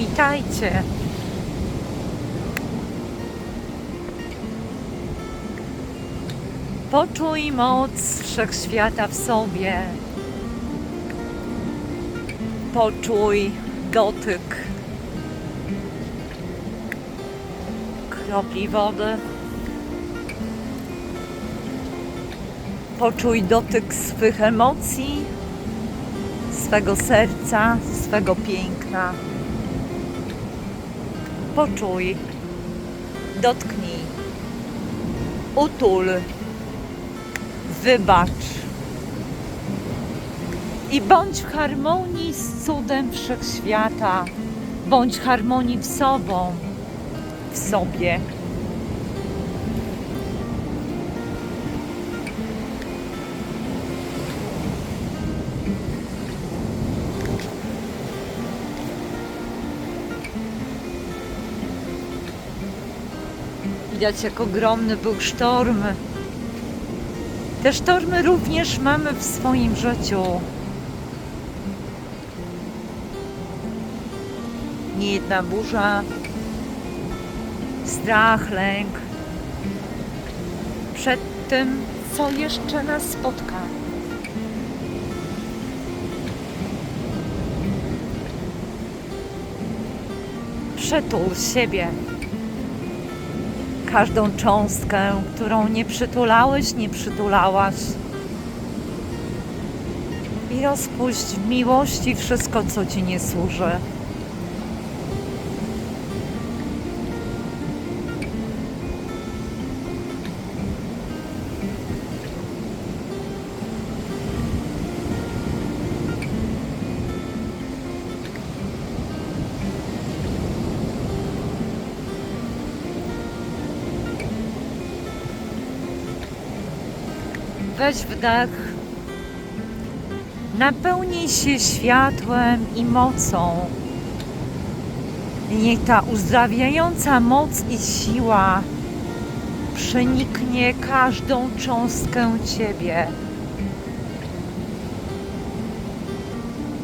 Witajcie. Poczuj moc wszechświata w sobie. Poczuj dotyk kropli wody. Poczuj dotyk swych emocji, swego serca, swego piękna. Poczuj, dotknij, utul, wybacz i bądź w harmonii z cudem wszechświata, bądź w harmonii w sobą, w sobie. Widać, jak ogromny był sztorm. Te sztormy również mamy w swoim życiu. Niejedna burza, strach, lęk przed tym, co jeszcze nas spotka. Przytul siebie każdą cząstkę, którą nie przytulałeś, nie przytulałaś. I rozpuść w miłości wszystko, co ci nie służy. Weź wdech. Napełnij się światłem i mocą. Niech ta uzdrawiająca moc i siła przeniknie każdą cząstkę Ciebie.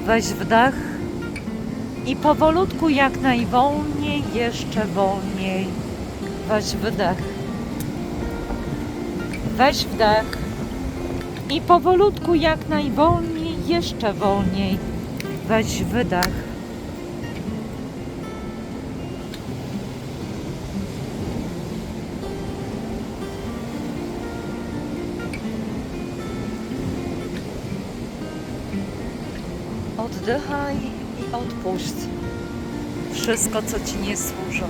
Weź wdech i powolutku, jak najwolniej, jeszcze wolniej. Weź wdech. Weź wdech. I powolutku, jak najwolniej, jeszcze wolniej. Weź wydech. Oddychaj i odpuść wszystko, co ci nie służy.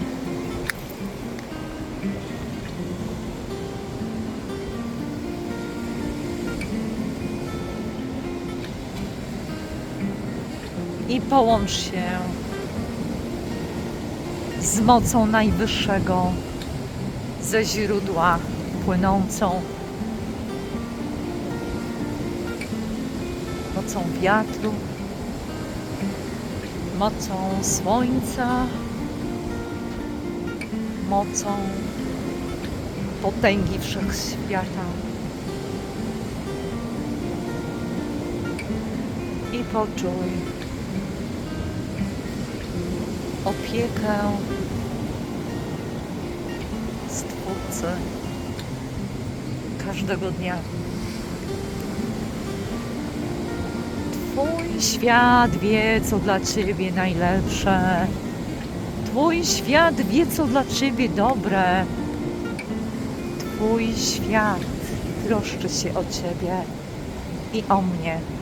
I połącz się z mocą Najwyższego, ze źródła płynącą mocą wiatru, mocą słońca, mocą potęgi wszechświata. I poczuj opiekę Stwórcy każdego dnia. Twój świat wie, co dla Ciebie najlepsze. Twój świat wie, co dla Ciebie dobre. Twój świat troszczy się o Ciebie i o mnie.